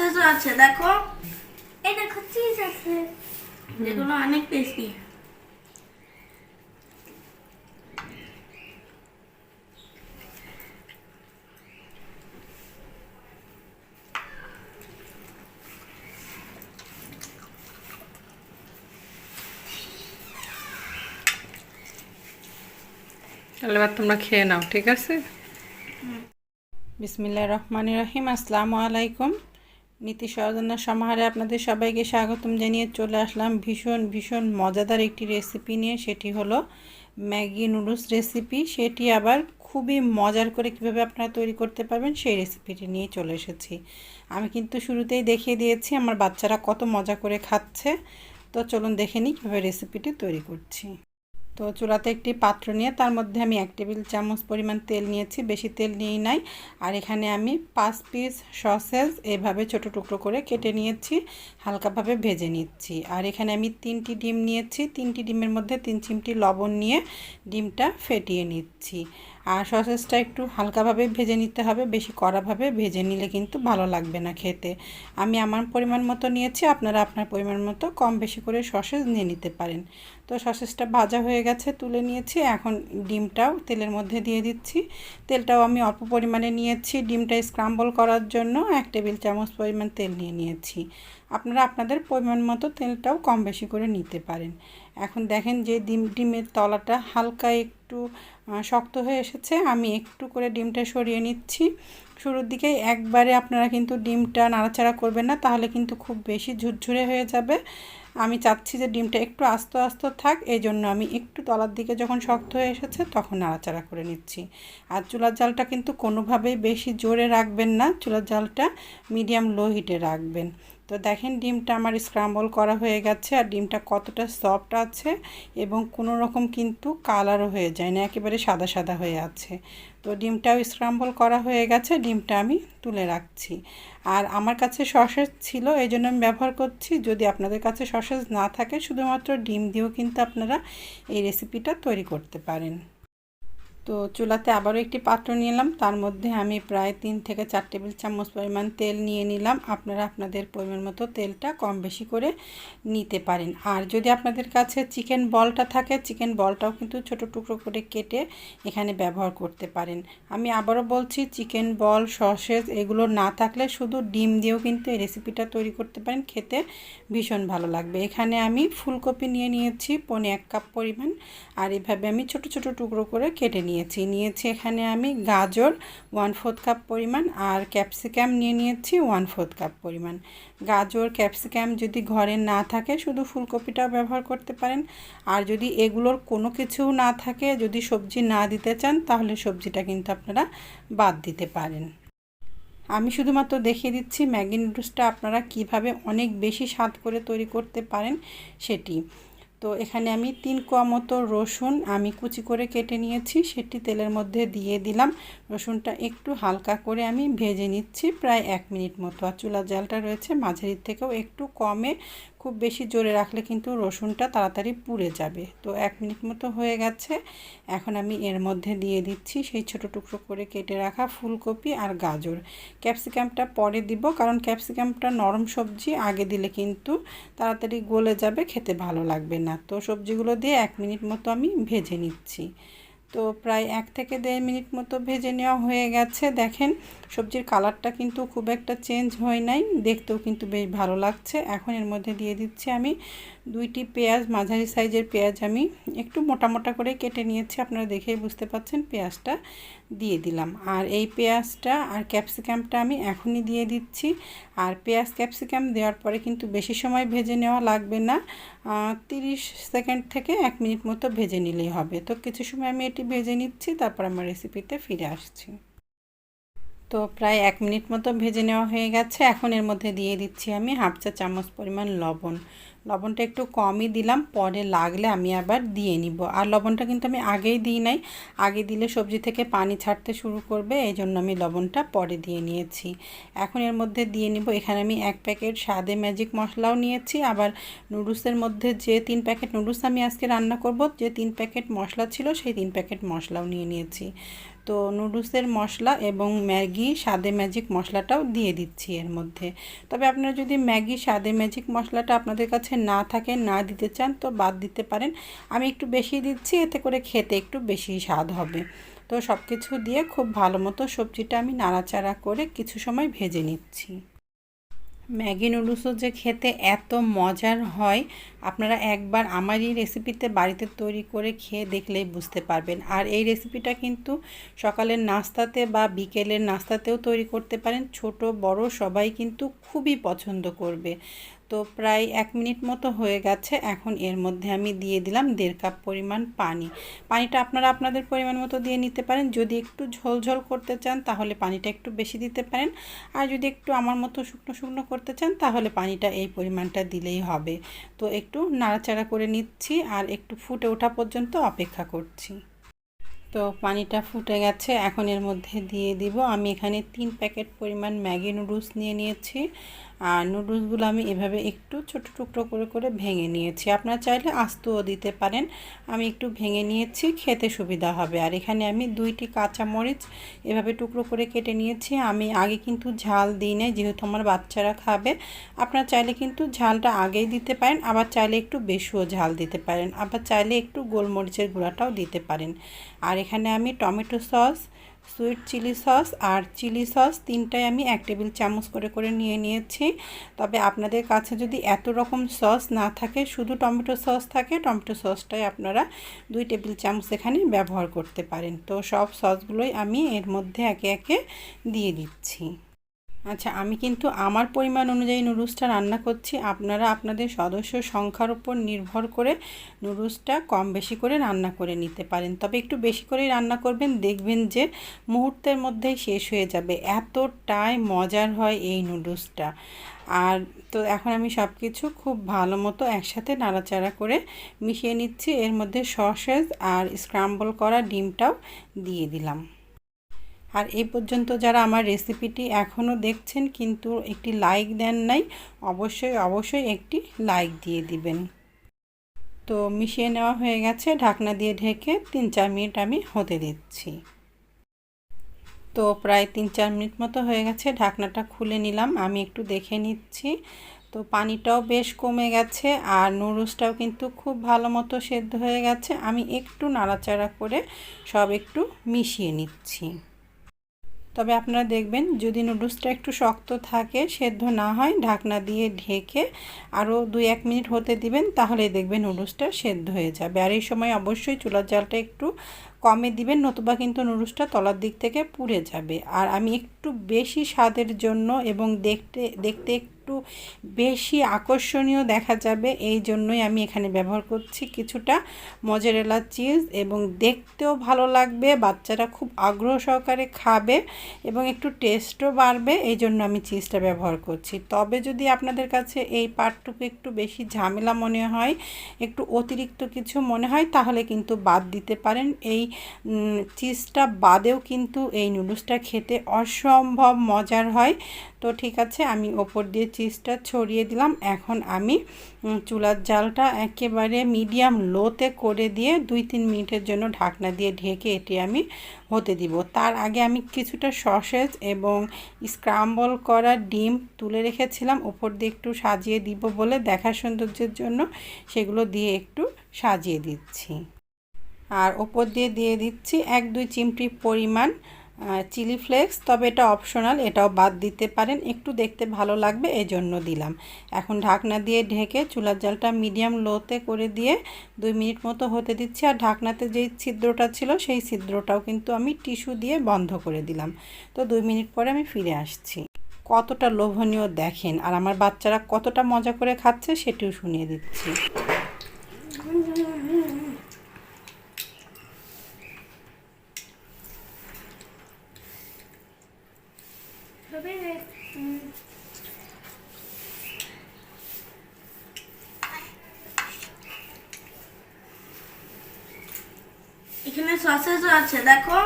এখানে আছে দেখো। এই দেখো চিজ আছে। যেগুলো অনেক টেস্টি তাহলে এবার তোমরা খেয়ে নাও ঠিক আছে? বিসমিল্লাহ রহমান রহিম আসসালামু আলাইকুম। নীতি সরজনার সমাহারে আপনাদের সবাইকে স্বাগতম জানিয়ে চলে আসলাম ভীষণ ভীষণ মজাদার একটি রেসিপি নিয়ে। সেটি হলো ম্যাগি নুডলস রেসিপি সেটি আবার খুবই মজার করে কীভাবে আপনারা তৈরি করতে পারবেন সেই রেসিপিটি নিয়ে চলে এসেছি। আমি কিন্তু শুরুতেই দেখিয়ে দিয়েছি, আমার বাচ্চারা কত মজা করে খাচ্ছে। তো চলুন দেখে নিই কীভাবে রেসিপিটি তৈরি করছি। তো চুলাতে একটি পাত্র নিয়ে তার মধ্যে আমি এক টেবিল চামচ পরিমাণ তেল নিয়েছি, বেশি তেল নিয়েই নাই। আর এখানে আমি পাঁচ পিস সসেজ এভাবে ছোট টুকরো করে কেটে নিয়েছি, হালকাভাবে ভেজে নিচ্ছি। আর এখানে আমি তিনটি ডিম নিয়েছি, তিনটি ডিমের মধ্যে তিন চিমটি লবণ নিয়ে ডিমটা ফেটিয়ে নিচ্ছি। আর সসেসটা একটু হালকাভাবে ভেজে নিতে হবে, বেশি কড়াভাবে ভেজে নিলে কিন্তু ভালো লাগবে না খেতে। আমি আমার পরিমাণ মতো নিয়েছি, আপনারা আপনার পরিমাণ মতো কম বেশি করে সসেস নিয়ে নিতে পারেন। তো সসেসটা ভাজা হয়ে গেছে, তুলে নিয়েছি। এখন ডিমটাও তেলের মধ্যে দিয়ে দিচ্ছি। তেলটাও আমি অল্প পরিমাণে নিয়েছি। ডিমটা স্ক্রাম্বল করার জন্য এক টেবিল চামচ পরিমাণ তেল নিয়ে নিয়েছি। আপনারা আপনাদের পরিমাণ মতো তেলটাও কম বেশি করে নিতে পারেন। এখন দেখেন যে ডিম ডিমের তলাটা হালকা একটু শক্ত হয়ে এসেছে। আমি একটু করে ডিমটা সরিয়ে নিচ্ছি। শুরুর দিকে একবারে আপনারা কিন্তু ডিমটা নাড়াচাড়া করবেন না, তাহলে কিন্তু খুব বেশি ঝুরঝুরে হয়ে যাবে। আমি চাচ্ছি যে ডিমটা একটু আস্ত আস্ত থাক এই জন্য আমি একটু তলার দিকে যখন শক্ত হয়ে এসেছে তখন নাড়াচাড়া করে নিচ্ছি। আর চুলার জালটা কিন্তু কোনোভাবেই বেশি জোরে রাখবেন না, চুলার জালটা মিডিয়াম লো হিটে রাখবেন। তো দেখেন ডিমটা আমার স্ক্রাম্বল করা হয়ে গেছে আর ডিমটা কতটা সফট আছে এবং কোনো রকম কিন্তু কালারও হয়ে যায় না, একেবারে সাদা সাদা হয়ে আছে। তো ডিমটাও স্ক্রাম্বল করা হয়ে গেছে, ডিমটা আমি তুলে রাখছি। আর আমার কাছে সসেজ ছিল, এই জন্য আমি ব্যবহার করছি। যদি আপনাদের কাছে সসেজ না থাকে, শুধুমাত্র ডিম দিয়েও কিন্তু আপনারা এই রেসিপিটা তৈরি করতে পারেন। তো চুলাতে আবারও একটি পাত্র নিলাম তার মধ্যে আমি প্রায় তিন থেকে চার টেবিল চামচ পরিমাণ তেল নিয়ে নিলাম। আপনারা আপনাদের পরিমাণ মতো তেলটা কম বেশি করে নিতে পারেন। আর যদি আপনাদের কাছে চিকেন বলটা থাকে, চিকেন বলটাও কিন্তু ছোট টুকরো করে কেটে এখানে ব্যবহার করতে পারেন। আমি আবারও বলছি, চিকেন বল, সসেজ এগুলো না থাকলে শুধু ডিম দিয়েও কিন্তু এই রেসিপিটা তৈরি করতে পারেন। খেতে ভীষণ ভালো লাগবে। এখানে আমি ফুলকপি নিয়ে নিয়েছি, পনে এক কাপ পরিমাণ। আর এভাবে আমি ছোট ছোট টুকরো করে কেটে নিয়েছি। নিয়েছি এখানে আমি গাজর ওয়ান ফোর্থ কাপ পরিমাণ আর ক্যাপসিকাম নিয়ে নিয়েছি ওয়ান ফোর্থ কাপ পরিমাণ। গাজর ক্যাপসিকাম যদি ঘরে না থাকে শুধু ফুলকপিটাও ব্যবহার করতে পারেন। আর যদি এগুলোর কোনো কিছু না থাকে, যদি সবজি না দিতে চান, তাহলে সবজিটা কিন্তু আপনারা বাদ দিতে পারেন। আমি শুধুমাত্র দেখিয়ে দিচ্ছি ম্যাগি নুডলসটা আপনারা কীভাবে অনেক বেশি স্বাদ করে তৈরি করতে পারেন সেটি। তো এখানে আমি তিন কোয়া মতো রসুন আমি কুচি করে কেটে নিয়েছি, সেটি তেলের মধ্যে দিয়ে দিলাম। রসুনটা একটু হালকা করে আমি ভেজে নিচ্ছি, প্রায় এক মিনিট মতো। আর চুলার জালটা রয়েছে মাঝারির থেকেও একটু কমে খুব বেশি জোরে রাখলে কিন্তু রসুনটা তাড়াতাড়ি পুড়ে যাবে। তো এক মিনিট মতো হয়ে গেছে। এখন আমি এর মধ্যে দিয়ে দিচ্ছি সেই ছোট টুকরো করে কেটে রাখা ফুলকপি আর গাজর। ক্যাপসিকামটা পরে দিব কারণ ক্যাপসিকামটা নরম সবজি, আগে দিলে কিন্তু তাড়াতাড়ি গলে যাবে, খেতে ভালো লাগবে না। তো সবজিগুলো দিয়ে এক মিনিট মতো আমি ভেজে নিচ্ছি। তো প্রায় এক থেকে দেড় মিনিট মতো ভেজে নেওয়া হয়ে গেছে। দেখেন, সবজির কালারটা কিন্তু খুব একটা চেঞ্জ হয় নাই। দেখতেও কিন্তু বেশ ভালো লাগছে। এখন এর মধ্যে দিয়ে দিচ্ছি আমি দুইটি পেঁয়াজ, মাঝারি সাইজের পেঁয়াজ আমি একটু মোটা মোটা করে কেটে নিয়েছি। আপনারা দেখেই বুঝতে পাচ্ছেন পেঁয়াজটা দিয়ে দিলাম। আর এই পেঁয়াজটা আর ক্যাপসিকামটা আমি এখনই দিয়ে দিচ্ছি। আর পেঁয়াজ, ক্যাপসিকাম দেওয়ার পরে কিন্তু বেশি সময় ভেজে নেওয়া লাগবে না। তিরিশ সেকেন্ড থেকে এক মিনিট মতো ভেজে নিলেই হবে। তো কিছু সময় আমি এটি ভেজে নিচ্ছি, তারপর আমার রেসিপিতে ফিরে আসছি। তো প্রায় এক মিনিট মতো ভেজে নেওয়া হয়ে গেছে। এখন এর মধ্যে দিয়ে দিচ্ছি আমি হাফ চা চামচ পরিমাণ লবণ। লবণটা একটু কমই দিলাম, পরে লাগলে আমি আবার দিয়ে নিব। আর লবণটা কিন্তু আমি আগেই দিই নাই। আগে দিলে সবজি থেকে পানি ছাড়তে শুরু করবে এই জন্য আমি লবণটা পরে দিয়ে নিয়েছি। এখন এর মধ্যে দিয়ে নিব, এখানে আমি এক প্যাকেট স্বাদে ম্যাজিক মশলাও নিয়েছি। আবার নুডলসের মধ্যে যে তিন প্যাকেট নুডলস আমি আজকে রান্না করব, যে তিন প্যাকেট মশলা ছিল, সেই তিন প্যাকেট মশলাও নিয়ে নিয়েছি। তো নুডলসের মশলা এবং ম্যাগি স্বাদে ম্যাজিক মশলাটাও দিয়ে দিচ্ছি এর মধ্যে। তবে আপনারা যদি ম্যাগি স্বাদে ম্যাজিক মশলাটা আপনাদের কাছে না থাকে, না দিতে চান, তো বাদ দিতে পারেন। আমি একটু বেশি দিচ্ছি, এতে করে খেতে একটু বেশি স্বাদ হবে। তো সব কিছু দিয়ে খুব ভালো মতো সবজিটা আমি নাড়াচাড়া করে কিছু সময় ভেজে নিচ্ছি। ম্যাগি নুডলসও যে খেতে এত মজার হয় আপনারা একবার আমার এই রেসিপিতে বাড়িতে তৈরি করে খেয়ে দেখলেই বুঝতে পারবেন। আর এই রেসিপিটা কিন্তু সকালের নাস্তাতে বা বিকেলের নাস্তাতেও তৈরি করতে পারেন। ছোট, বড় সবাই কিন্তু খুবই পছন্দ করবে। তো প্রায় এক মিনিট মতো হয়ে গেছে। এখন এর মধ্যে আমি দিয়ে দিলাম দেড় কাপ পরিমাণ পানি। পানিটা আপনারা আপনাদের পরিমাণ মতো দিয়ে নিতে পারেন। যদি একটু ঝোল ঝোল করতে চান তাহলে পানিটা একটু বেশি দিতে পারেন। আর যদি একটু আমার মতো শুকনো শুকনো করতে চান তাহলে পানিটা এই পরিমাণটা দিলেই হবে। তো একটু নাড়াচাড়া করে নিচ্ছি আর একটু ফুটে ওঠা পর্যন্ত অপেক্ষা করছি। তো পানিটা ফুটে গেছে, এখন এর মধ্যে দিয়ে দিব। আমি এখানে তিন প্যাকেট পরিমাণ ম্যাগি নুডলস নিয়ে নিয়েছি। আর নুডলসগুলো আমি এভাবে একটু ছোট টুকরো করে করে ভেঙে নিয়েছি। আপনারা চাইলে আস্তও দিতে পারেন। আমি একটু ভেঙে নিয়েছি, খেতে সুবিধা হবে। আর এখানে আমি দুইটি কাঁচা মরিচ এভাবে টুকরো করে কেটে নিয়েছি। আমি আগে কিন্তু ঝাল দিই না যেহেতু আমার বাচ্চারা খাবে। আপনারা চাইলে কিন্তু ঝালটা আগেই দিতে পারেন, আবার চাইলে একটু বেশিও ঝাল দিতে পারেন। আবার চাইলে একটু গোলমরিচের গুঁড়াটাও দিতে পারেন। আর এখানে আমি tomato sauce sweet chilli sauce আর চিলি সস তিনটাই আমি এক টেবিল চামচ করে করে নিয়ে নিয়েছি। তবে আপনাদের কাছে যদি এত রকম সস না থাকে, শুধু টমেটো সস থাকে, টমেটো সসটাই আপনারা দুই টেবিল চামচ এখানে ব্যবহার করতে পারেন। তো সব সসগুলোই আমি এর মধ্যে একে একে দিয়ে দিচ্ছি। আচ্ছা আমি কিন্তু আমার পরিমাণ অনুযায়ী নুডলসটা রান্না করছি। আপনারা আপনাদের সদস্য সংখ্যার উপর নির্ভর করে নুডলসটা কম বেশি করে রান্না করে নিতে পারেন। তবে একটু বেশি করেই রান্না করবেন, দেখবেন যে মুহূর্তের মধ্যেই শেষ হয়ে যাবে। এতটাই মজার হয় এই নুডলসটা। আর তো এখন আমি সব কিছু খুব ভালো মতো একসাথে নাড়াচাড়া করে মিশিয়ে নিচ্ছি। এর মধ্যে সসেজ আর স্ক্রাম্বল করা ডিমটাও দিয়ে দিলাম। আর এই পর্যন্ত যারা আমার রেসিপিটি এখনও দেখছেন কিন্তু একটি লাইক দেন নাই, অবশ্যই অবশ্যই একটি লাইক দিয়ে দিবেন। তো মিশিয়ে নেওয়া হয়ে গেছে, ঢাকনা দিয়ে ঢেকে তিন চার মিনিট আমি হতে দিচ্ছি। তো প্রায় তিন চার মিনিট মতো হয়ে গেছে, ঢাকনাটা খুলে নিলাম, আমি একটু দেখে নিচ্ছি। তো পানিটাও বেশ কমে গেছে আর নুডলসটাও কিন্তু খুব ভালো মতো সেদ্ধ হয়ে গেছে, আমি একটু নাড়াচাড়া করে সব একটু মিশিয়ে নিচ্ছি। তবে আপনারা দেখবেন যদি নুডলসটা একটু শক্ত থাকে, সেদ্ধ না হয়, ঢাকনা দিয়ে ঢেকে আরও দুই এক মিনিট হতে দিবেন, তাহলে দেখবেন নুডলসটা সেদ্ধ হয়ে যাবে। আর এই সময় অবশ্যই চুলার জালটা একটু কমে দিবেন, নতুবা কিন্তু নুডলসটা তলার দিক থেকে পুড়ে যাবে। আর আমি একটু বেশি স্বাদের জন্য এবং দেখতে দেখতে একটু বেশি আকর্ষণীয় দেখা যাবে। এই জন্যই আমি এখানে ব্যবহার করছি কিছুটা মজারেলা চিজ এবং দেখতেও ভালো লাগবে, বাচ্চারা খুব আগ্রহ সহকারে খাবে এবং একটু টেস্টও বাড়বে, এই জন্য আমি চিজটা ব্যবহার করছি। তবে যদি আপনাদের কাছে এই পার্টটুকু একটু বেশি ঝামেলা মনে হয়, একটু অতিরিক্ত কিছু মনে হয়, তাহলে কিন্তু বাদ দিতে পারেন। এই চিজটা বাদেও কিন্তু এই নুডলসটা খেতে অসম্ভব মজার হয়। তো ঠিক আছে, আমি ওপর দিয়ে চিজটা ছড়িয়ে দিলাম। এখন আমি চুলার জালটা একেবারে মিডিয়াম লোতে করে দিয়ে দুই তিন মিনিটের জন্য ঢাকনা দিয়ে ঢেকে এটি আমি হতে দিব। তার আগে আমি কিছুটা সসেজ এবং স্ক্রাম্বল করা ডিম তুলে রেখেছিলাম। ওপর দিয়ে একটু সাজিয়ে দিব বলে দেখার সৌন্দর্যের জন্য সেগুলো দিয়ে একটু সাজিয়ে দিচ্ছি। আর ওপর দিয়ে দিয়ে দিচ্ছি এক দুই চিমটি পরিমাণ চিলি ফ্লেক্স, তবে এটা অপশনাল, এটাও বাদ দিতে পারেন, একটু দেখতে ভালো লাগবে এই জন্য দিলাম। এখন ঢাকনা দিয়ে ঢেকে চুলার জালটা মিডিয়াম লোতে করে দিয়ে দুই মিনিট মতো হতে দিচ্ছি, আর ঢাকনাতে যেই ছিদ্রটা ছিল, সেই ছিদ্রটাও কিন্তু আমি টিস্যু দিয়ে বন্ধ করে দিলাম। তো দুই মিনিট পরে আমি ফিরে আসছি। কতটা লোভনীয় দেখেন, আর আমার বাচ্চারা কতটা মজা করে খাচ্ছে, সেটিও শুনিয়ে দিচ্ছি। উম, এখানে সসেজও আছে দেখো।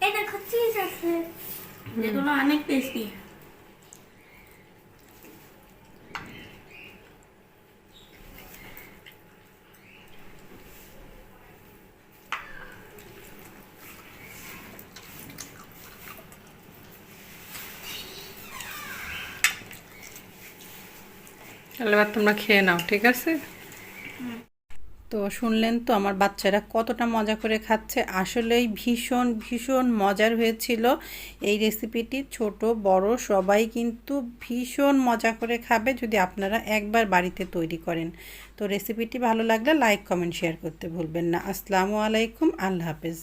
এটা দেখো চিজ আছে। যেগুলো অনেক টেস্টি তাহলে এবার তোমরা খেয়ে নাও, ঠিক আছে? তো শুনলেন তো আমার বাচ্চারা কতটা মজা করে খাচ্ছে। আসলেই ভীষণ ভীষণ মজার হয়েছিল এই রেসিপিটি ছোট, বড়, সবাই কিন্তু ভীষণ মজা করে খাবে যদি আপনারা একবার বাড়িতে তৈরি করেন। তো রেসিপিটি ভালো লাগলে লাইক কমেন্ট শেয়ার করতে ভুলবেন না। আসসালামু আলাইকুম, আল্লাহ হাফেজ।